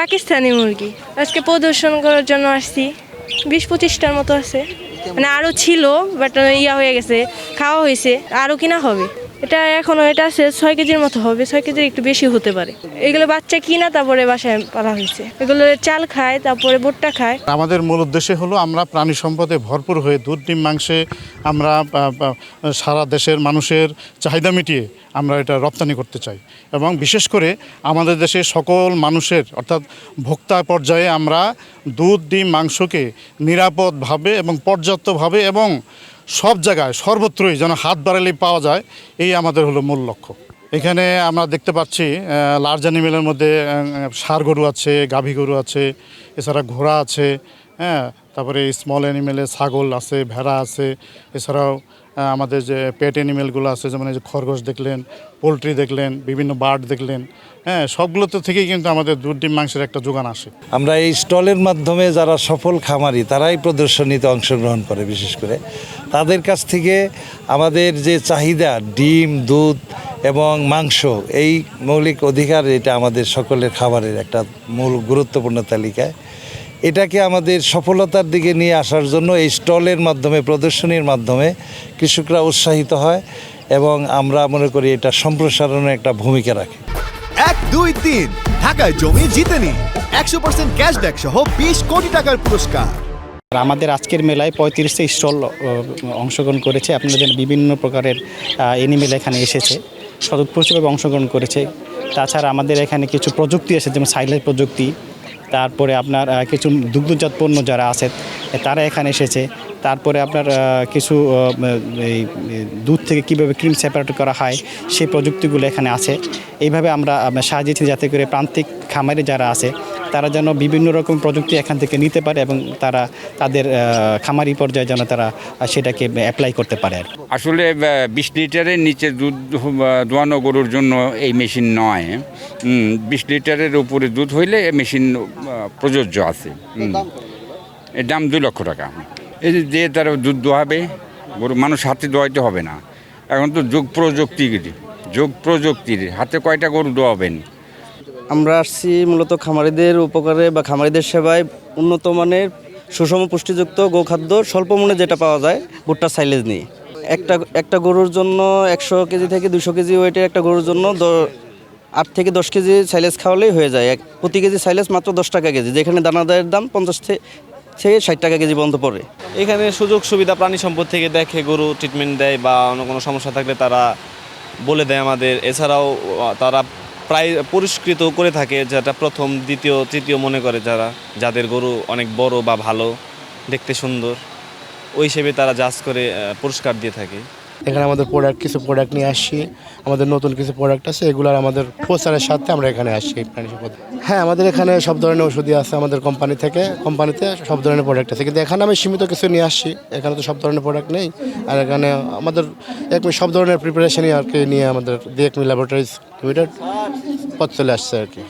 পাকিস্তানি মুরগি। আজকে প্রদর্শন করার জন্য আসছি। বিশ পঁচিশটার মতো আছে। মানে আরও ছিল বাট ইয়া হয়ে গেছে, খাওয়া হয়েছে। আরও কিনা হবে? এটা এখনও, এটা আছে ছয় কেজির মতো হবে, ছয় কেজির একটু বেশি হতে পারে। এগুলো বাচ্চা কিনা তারপরে বাসায় পালা হয়েছে। এগুলো চাল খায়, তারপরে ভুট্টা খায়। আমাদের মূল উদ্দেশ্য হলো আমরা প্রাণী সম্পদে ভরপুর হয়ে দুধ, ডিম, মাংসে আমরা সারা দেশের মানুষের চাহিদা মিটিয়ে আমরা এটা রপ্তানি করতে চাই। এবং বিশেষ করে আমাদের দেশে সকল মানুষের, অর্থাৎ ভোক্তা পর্যায়ে আমরা দুধ, ডিম, মাংসকে নিরাপদভাবে এবং পর্যাপ্তভাবে এবং সব জায়গায় সর্বত্রই যেন হাত বাড়ালেই পাওয়া যায়, এই আমাদের হলো মূল লক্ষ্য। এখানে আমরা দেখতে পাচ্ছি লার্জ অ্যানিমেলের মধ্যে সার গরু আছে, গাভী গরু আছে, এছাড়া ঘোড়া আছে হ্যাঁ তারপরে স্মল অ্যানিমেলে ছাগল আছে, ভেড়া আছে, এছাড়াও আমাদের যে পেট অ্যানিমেলগুলো আছে, যেমন এই যে খরগোশ দেখলেন, পোলট্রি দেখলেন, বিভিন্ন বার্ড দেখলেন হ্যাঁ সবগুলোতে থেকেই কিন্তু আমাদের দুধ, ডিম, মাংসের একটা যোগান আসে। আমরা এই স্টলের মাধ্যমে যারা সফল খামারি, তারাই প্রদর্শনীতে অংশগ্রহণ করে বিশেষ করে। তাদের কাছ থেকে আমাদের যে চাহিদা, ডিম, দুধ এবং মাংস, এই মৌলিক অধিকার, এটা আমাদের সকলের খাবারের একটা মূল গুরুত্বপূর্ণ তালিকায়। এটাকে আমাদের সফলতার দিকে নিয়ে আসার জন্য এই স্টলের মাধ্যমে প্রদর্শনীর মাধ্যমে কৃষকরা উৎসাহিত হয় এবং আমরা মনে করি এটা সম্প্রসারণের একটা ভূমিকা রাখে। এক দুই তিন। ঢাকায় জমি জিতে নিন একশো পার্সেন্ট ক্যাশব্যাক সহ বিশ কোটি টাকার পুরস্কার। আর আমাদের আজকের মেলায় পঁয়ত্রিশটা স্টল অংশগ্রহণ করেছে। আপনাদের বিভিন্ন প্রকারের এনিমেল এখানে এসেছে। স্বতঃস্ফূর্তভাবে অংশগ্রহণ করেছে। তাছাড়া আমাদের এখানে কিছু প্রযুক্তি আছে যেমন সাইলের প্রযুক্তি। তারপরে আপনার কিছু দুগ্ধজাত পণ্য যারা আছে, তারা এখানে এসেছে। তারপরে আপনার কিছু এই দুধ থেকে কীভাবে ক্রিম সেপারেট করা হয়, সেই প্রযুক্তিগুলো এখানে আছে। এইভাবে আমরা সাজিয়েছি যাতে করে প্রান্তিক খামারে যারা আছে তারা যেন বিভিন্ন রকম প্রযুক্তি এখান থেকে নিতে পারে এবং তারা তাদের খামারি পর্যায়ে যেন তারা সেটাকে অ্যাপ্লাই করতে পারে আসলে বিশ লিটারের নিচে দুধ দোয়ানো গরুর জন্য এই মেশিন নয়। বিশ লিটারের উপরে দুধ হইলে এই মেশিন প্রযোজ্য আছে। এর দাম দুই লক্ষ টাকা। এই যে যে তারা দুধ দোয়াবে গরু মানুষ হাতে দোয়াইতে হবে না। এখন তো যোগ প্রযুক্তির যোগ প্রযুক্তির। হাতে কয়টা গরু দোয়াবেন? আমরা আসছি মূলত খামারিদের উপকারে বা খামারিদের সেবায় উন্নত মানের সুষম পুষ্টিযুক্ত গোখাদ্য স্বল্প মূল্যে যেটা পাওয়া যায়, ভুট্টা সাইলেজ নিয়ে। একটা একটা গরুর জন্য একশো কেজি থেকে দুশো কেজি ওয়েটের একটা গরুর জন্য আট থেকে দশ কেজি সাইলেজ খাওয়ালেই হয়ে যায়। এক, প্রতি কেজি সাইলেজ মাত্র দশ টাকা কেজি, যেখানে দানাদারের দাম পঞ্চাশ থেকে ষাট টাকা কেজি পর্যন্ত পড়ে। এখানে সুযোগ সুবিধা প্রাণী সম্পদ থেকে দেখে গরু ট্রিটমেন্ট দেয় বা অন্য কোনো সমস্যা থাকলে তারা বলে দেয় আমাদের। এছাড়াও তারা প্রায় পুরস্কৃত করে থাকে যেটা প্রথম, দ্বিতীয়, তৃতীয় মনে করে যারা, যাদের গরু অনেক বড় বা ভালো, দেখতে সুন্দর, ওই হিসেবে তারা জাজ করে পুরস্কার দিয়ে থাকে। এখানে আমাদের প্রোডাক্ট কিছু প্রোডাক্ট নিয়ে আসছি। আমাদের নতুন কিছু প্রোডাক্ট আছে, এগুলোর আমাদের প্রচারের সাথে আমরা এখানে আসছি প্রাণী সম্পদ। হ্যাঁ আমাদের এখানে সব ধরনের ওষুধই আছে আমাদের কোম্পানি থেকে। কোম্পানিতে সব ধরনের প্রোডাক্ট আছে। কিন্তু এখানে আমি সীমিত কিছু নিয়ে আসছি। এখানে তো সব ধরনের প্রোডাক্ট নেই। আর এখানে আমাদের এক সব ধরনের প্রিপারেশনই আর কি নিয়ে আমাদের দিয়েকমি ল্যাবরেটরিজ লিমিটেড পথ চলে আসছে আর কি।